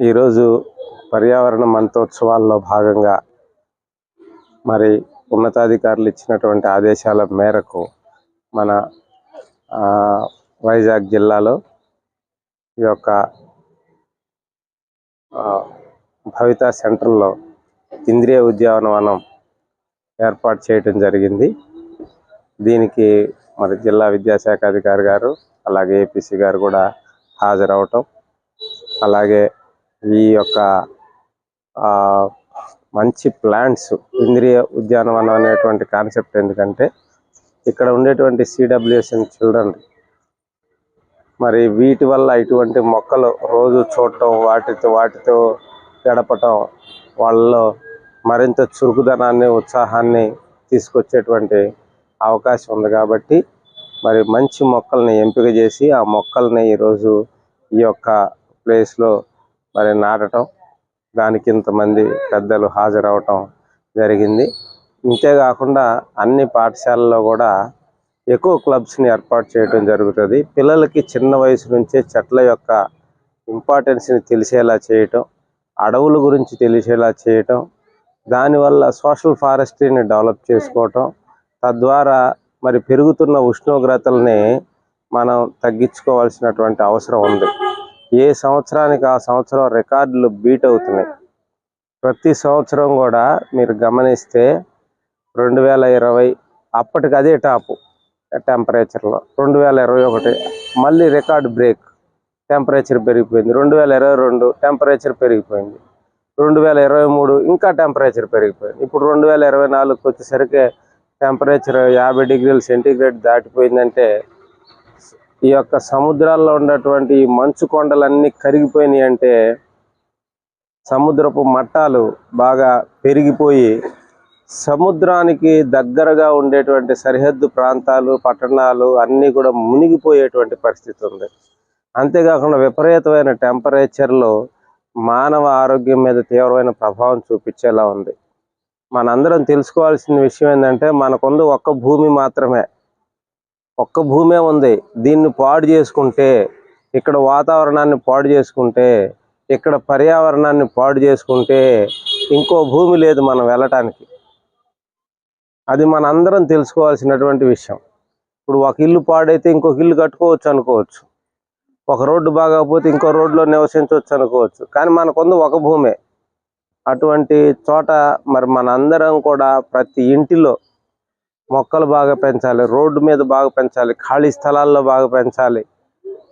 ఈరోజు పర్యావరణ మంత్రోత్సవాల్లో భాగంగా మరి ఉన్నతాధికారులు ఇచ్చినటువంటి ఆదేశాల మేరకు మన వైజాగ్ జిల్లాలో ఈ యొక్క భవిత సెంటర్లో ఇంద్రియ ఉద్యానవనం ఏర్పాటు చేయటం జరిగింది. దీనికి మరి జిల్లా విద్యాశాఖ అధికారి గారు అలాగే ఏపీసీ గారు కూడా హాజరవటం. అలాగే ఈ యొక్క ఆ, మంచి ప్లాంట్స్ ఇంద్రియ ఉద్యానవనం అనేటువంటి కాన్సెప్ట్ ఎందుకంటే ఇక్కడ ఉండేటువంటి సిడబ్ల్యూఎస్ఎన్ చిల్డ్రన్. మరి వీటి వల్ల ఇటువంటి మొక్కలు రోజు చూడటం వాటితో వాటితో గడపటం వాళ్ళలో మరింత చురుకుదనాన్ని ఉత్సాహాన్ని తీసుకొచ్చేటువంటి అవకాశం ఉంది కాబట్టి మరి మంచి మొక్కల్ని ఎంపిక చేసి ఆ మొక్కల్ని ఈరోజు ఈ యొక్క ప్లేస్లో మరి నాటటం దానికి ఇంతమంది పెద్దలు హాజరవటం జరిగింది. ఇంతేకాకుండా అన్ని పాఠశాలల్లో కూడా ఎక్కువ క్లబ్స్ని ఏర్పాటు చేయడం జరుగుతుంది. పిల్లలకి చిన్న వయసు నుంచే చెట్ల యొక్క ఇంపార్టెన్స్ని తెలిసేలా చేయటం అడవుల గురించి తెలిసేలా చేయటం దానివల్ల సోషల్ ఫారెస్ట్రీని డెవలప్ చేసుకోవటం తద్వారా మరి పెరుగుతున్న ఉష్ణోగ్రతల్ని మనం తగ్గించుకోవాల్సినటువంటి అవసరం ఉంది. ఏ సంవత్సరానికి ఆ సంవత్సరం రికార్డులు బీట్ అవుతున్నాయి. ప్రతి సంవత్సరం కూడా మీరు గమనిస్తే రెండు వేల ఇరవై అప్పటికి అదే టాపు టెంపరేచర్లో రెండు వేల ఇరవై ఒకటి మళ్ళీ రికార్డ్ బ్రేక్ టెంపరేచర్ పెరిగిపోయింది. రెండు వేల ఇరవై రెండు టెంపరేచర్ పెరిగిపోయింది. రెండు వేల ఇరవై మూడు ఇంకా టెంపరేచర్ పెరిగిపోయింది. ఇప్పుడు రెండు వేల ఇరవై నాలుగుకి వచ్చేసరికి టెంపరేచర్ యాభై డిగ్రీలు సెంటీగ్రేడ్ దాటిపోయిందంటే ఈ యొక్క సముద్రాల్లో ఉన్నటువంటి మంచు కొండలన్నీ కరిగిపోయినాయి అంటే సముద్రపు మట్టాలు బాగా పెరిగిపోయి సముద్రానికి దగ్గరగా ఉండేటువంటి సరిహద్దు ప్రాంతాలు పట్టణాలు అన్నీ కూడా మునిగిపోయేటువంటి పరిస్థితి ఉంది. అంతేకాకుండా విపరీతమైన టెంపరేచర్లో మానవ ఆరోగ్యం మీద తీవ్రమైన ప్రభావం చూపించేలా ఉంది. మనందరం తెలుసుకోవాల్సిన విషయం ఏంటంటే మనకుంది ఒక్క భూమి మాత్రమే. ఒక్క భూమే ఉంది. దీన్ని పాడు చేసుకుంటే ఇక్కడ వాతావరణాన్ని పాడు చేసుకుంటే ఇక్కడ పర్యావరణాన్ని పాడు చేసుకుంటే ఇంకో భూమి లేదు మనం వెళ్ళటానికి. అది మనందరం తెలుసుకోవాల్సినటువంటి విషయం. ఇప్పుడు ఒక ఇల్లు పాడైతే ఇంకొక ఇల్లు కట్టుకోవచ్చు అనుకోవచ్చు. ఒక రోడ్డు బాగోకపోతే ఇంకో రోడ్లో నివసించవచ్చు అనుకోవచ్చు. కానీ మనకుంది ఒక భూమే. అటువంటి చోట మరి మనందరం కూడా ప్రతి ఇంటిలో మొక్కలు బాగా పెంచాలి రోడ్డు మీద బాగా పెంచాలి ఖాళీ స్థలాల్లో బాగా పెంచాలి.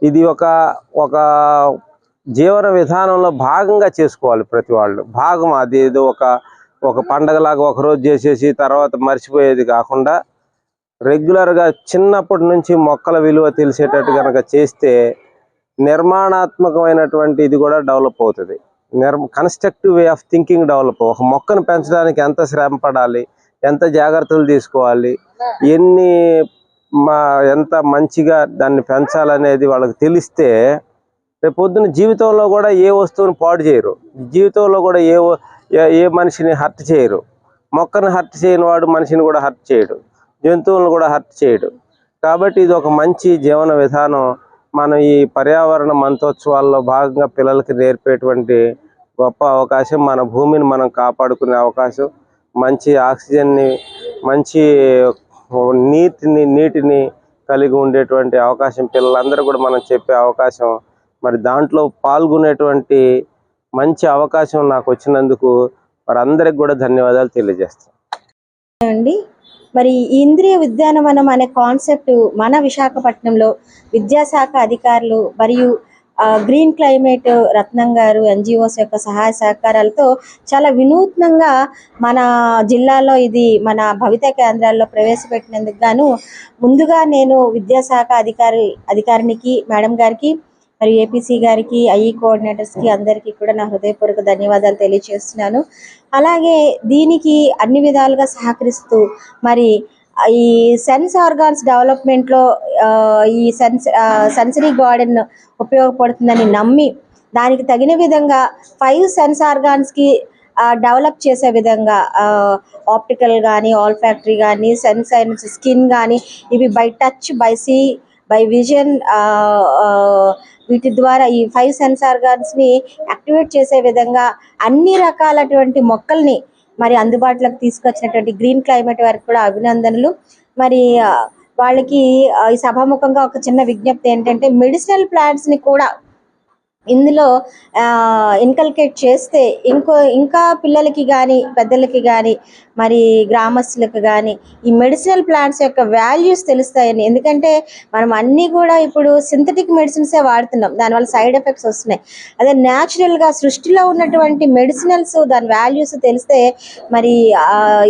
ఇది ఒక ఒక జీవన విధానంలో భాగంగా చేసుకోవాలి ప్రతి వాళ్ళు. భాగం అది ఏదో ఒక ఒక పండగలాగా ఒక రోజు చేసేసి తర్వాత మర్చిపోయేది కాకుండా రెగ్యులర్గా చిన్నప్పటి నుంచి మొక్కల విలువ తెలిసేటట్టు కనుక చేస్తే నిర్మాణాత్మకమైనటువంటి ఇది కూడా డెవలప్ అవుతుంది. నిర్ constructive way of thinking develop ఒక మొక్కను పెంచడానికి ఎంత శ్రమ పడాలి ఎంత జాగ్రత్తలు తీసుకోవాలి? ఎన్ని మా ఎంత మంచిగా దాన్ని పెంచాలనేది వాళ్ళకి తెలిస్తే రేపు పొద్దున జీవితంలో కూడా ఏ వస్తువుని పాడు చేయరు. జీవితంలో కూడా ఏ వ- ఏ- ఏ మనిషిని హర్ట్ చేయరు. మొక్కను హర్ట్ చేయని వాడు మనిషిని కూడా హర్ట్ చేయడు. జంతువులను కూడా హర్ట్ చేయడు. కాబట్టి ఇది ఒక మంచి జీవన విధానం. మనం ఈ పర్యావరణ మంత్రోత్సవాల్లో భాగంగా పిల్లలకి నేర్పేటువంటి గొప్ప అవకాశం మన భూమిని మనం కాపాడుకునే అవకాశం. మంచి ఆక్సిజన్ని మంచి నీటిని నీటిని కలిగి ఉండేటువంటి అవకాశం పిల్లలందరూ కూడా మనం చెప్పే అవకాశం. మరి దాంట్లో పాల్గొనేటువంటి మంచి అవకాశం నాకు వచ్చినందుకు వారందరికి కూడా ధన్యవాదాలు తెలియజేస్తాను. అండి మరి ఇంద్రియ ఉద్యానవనం అనే కాన్సెప్ట్ మన విశాఖపట్నంలో విద్యాశాఖ అధికారులు మరియు గ్రీన్ క్లైమేట్ రత్నం గారు ఎన్జిఓస్ యొక్క సహాయ సహకారాలతో చాలా వినూత్నంగా మన జిల్లాలో ఇది మన భవిత కేంద్రాల్లో ప్రవేశపెట్టినందుకు గాను ముందుగా నేను విద్యాశాఖ అధికారి అధికారినికి మేడం గారికి మరియు ఏపీసీ గారికి ఐఈ కోఆర్డినేటర్స్కి అందరికీ కూడా నా హృదయపూర్వక ధన్యవాదాలు తెలియజేస్తున్నాను. అలాగే దీనికి అన్ని విధాలుగా సహకరిస్తూ మరి ఈ సెన్స్ ఆర్గాన్స్ డెవలప్మెంట్లో ఈ సెన్స్ సెన్సరీ గార్డెన్ ఉపయోగపడుతుందని నమ్మి దానికి తగిన విధంగా ఫైవ్ సెన్స్ ఆర్గాన్స్కి డెవలప్ చేసే విధంగా ఆప్టికల్ కానీ ఆల్ ఫ్యాక్టరీ కానీ సెన్స్ అండ్ స్కిన్ కానీ ఇవి by touch by see by vision వీటి ద్వారా ఈ ఫైవ్ సెన్సార్ ఆర్గాన్స్ని యాక్టివేట్ చేసే విధంగా అన్ని రకాలటువంటి మొక్కల్ని మరి అందుబాటులోకి తీసుకొచ్చినటువంటి గ్రీన్ క్లైమేట్ వారికి కూడా అభినందనలు. మరి వాళ్ళకి ఈ సభాముఖంగా ఒక చిన్న విజ్ఞప్తి ఏంటంటే మెడిసినల్ ప్లాంట్స్ని కూడా ఇందులో ఇన్కల్కేట్ చేస్తే ఇంకో ఇంకా పిల్లలకి కానీ పెద్దలకి కానీ మరి గ్రామస్తులకు కానీ ఈ మెడిసినల్ ప్లాంట్స్ యొక్క వాల్యూస్ తెలుస్తాయని ఎందుకంటే మనం అన్నీ కూడా ఇప్పుడు సింథటిక్ మెడిసిన్సే వాడుతున్నాం. దానివల్ల సైడ్ ఎఫెక్ట్స్ వస్తున్నాయి. అదే న్యాచురల్గా సృష్టిలో ఉన్నటువంటి మెడిసినల్స్ దాని వాల్యూస్ తెలిస్తే మరి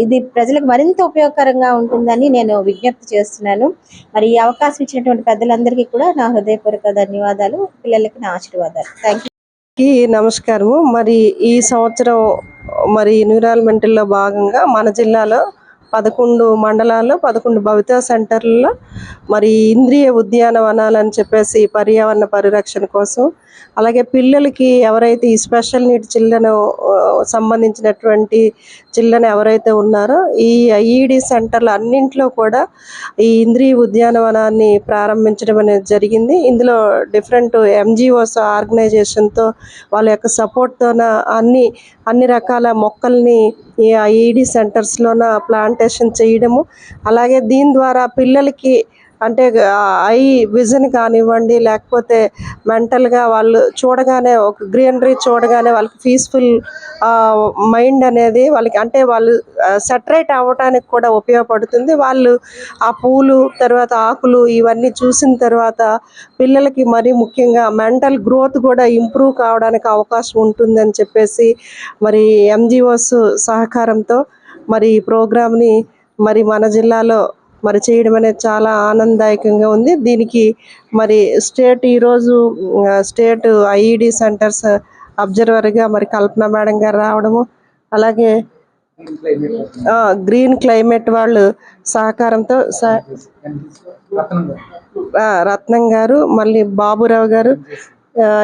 ఇది ప్రజలకు మరింత ఉపయోగకరంగా ఉంటుందని నేను విజ్ఞప్తి చేస్తున్నాను. మరి ఈ అవకాశం ఇచ్చినటువంటి పెద్దలందరికీ కూడా నా హృదయపూర్వక ధన్యవాదాలు. పిల్లలకి నా ఆశీర్వాదాలు. థ్యాంక్ యూ నమస్కారము. మరి ఈ సంవత్సరం మరి ఎన్విరాన్మెంటల్లో భాగంగా మన జిల్లాలో పదకొండు మండలాల్లో పదకొండు భవితా సెంటర్లలో మరి ఇంద్రియ ఉద్యానవనాలు అని చెప్పేసి పర్యావరణ పరిరక్షణ కోసం అలాగే పిల్లలకి ఎవరైతే ఈ స్పెషల్ నీడ్ చిల్డ్రన్ సంబంధించినటువంటి చిల్డ్రన్ ఎవరైతే ఉన్నారో ఈ ఐఈడి సెంటర్లు అన్నింటిలో కూడా ఈ ఇంద్రియ ఉద్యానవనాన్ని ప్రారంభించడం అనేది జరిగింది. ఇందులో డిఫరెంట్ ఎంజిఓస్ ఆర్గనైజేషన్తో వాళ్ళ యొక్క సపోర్ట్తోన అన్ని అన్ని రకాల మొక్కల్ని ఈ ఐఈడి సెంటర్స్లోన ప్లాంటేషన్ చేయడము అలాగే దీని ద్వారా పిల్లలకి అంటే ఐ విజన్ కానివ్వండి లేకపోతే మెంటల్గా వాళ్ళు చూడగానే ఒక గ్రీనరీ చూడగానే వాళ్ళకి పీస్ఫుల్ మైండ్ అనేది వాళ్ళకి అంటే వాళ్ళు సెటరేట్ అవ్వటానికి కూడా ఉపయోగపడుతుంది. వాళ్ళు ఆ పూలు తర్వాత ఆకులు ఇవన్నీ చూసిన తర్వాత పిల్లలకి మరీ ముఖ్యంగా మెంటల్ గ్రోత్ కూడా ఇంప్రూవ్ కావడానికి అవకాశం ఉంటుందని చెప్పేసి మరి ఎంజిఓస్ సహకారంతో మరి ఈ ప్రోగ్రామ్ని మరి మన జిల్లాలో మరి చేయడం అనేది చాలా ఆనందదాయకంగా ఉంది. దీనికి మరి స్టేట్ ఈరోజు స్టేట్ ఐఈడి సెంటర్స్ అబ్జర్వర్గా మరి కల్పన మేడం గారు రావడము అలాగే గ్రీన్ క్లైమేట్ వాళ్ళు సహకారంతో రత్నం గారు మళ్ళీ బాబురావు గారు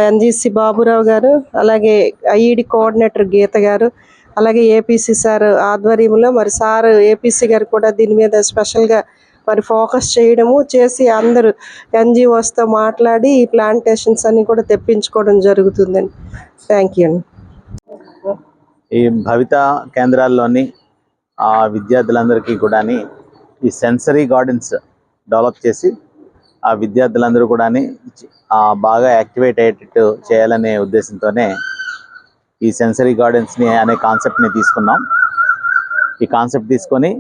ఎన్జీసీ బాబురావు గారు అలాగే ఐఈడి కోఆర్డినేటర్ గీత గారు అలాగే ఏపీసీ సార్ ఆధ్వర్యంలో మరి సార్ ఏపీసీ గారు కూడా దీని మీద స్పెషల్గా మరి ఫోకస్ చేయడము చేసి అందరూ ఎన్జిఓస్తో మాట్లాడి ఈ ప్లాంటేషన్స్ అన్ని కూడా తెప్పించుకోవడం జరుగుతుందండి. థ్యాంక్ యూ ఈ భవిత కేంద్రాల్లోని ఆ విద్యార్థులందరికీ కూడా ఈ సెన్సరీ గార్డెన్స్ డెవలప్ చేసి ఆ విద్యార్థులందరూ కూడా బాగా యాక్టివేట్ అయ్యేటట్టు చేయాలనే ఉద్దేశంతోనే ఈ సెన్సరీ గార్డెన్స్ని అనే కాన్సెప్ట్ని తీసుకున్నాం. ఈ కాన్సెప్ట్ తీసుకొని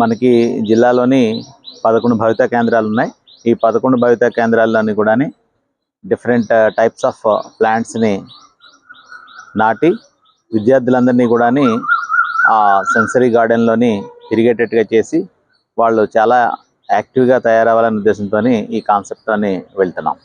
మనకి జిల్లాలోని పదకొండు భవిత కేంద్రాలు ఉన్నాయి. ఈ పదకొండు భవిత కేంద్రాల్లోని కూడా డిఫరెంట్ టైప్స్ ఆఫ్ ప్లాంట్స్ని నాటి విద్యార్థులందరినీ కూడా ఆ సెన్సరీ గార్డెన్లోని తిరిగేటట్టుగా చేసి వాళ్ళు చాలా యాక్టివ్గా తయారవ్వాలనే ఉద్దేశంతో ఈ కాన్సెప్ట్ని వెళ్తున్నాం.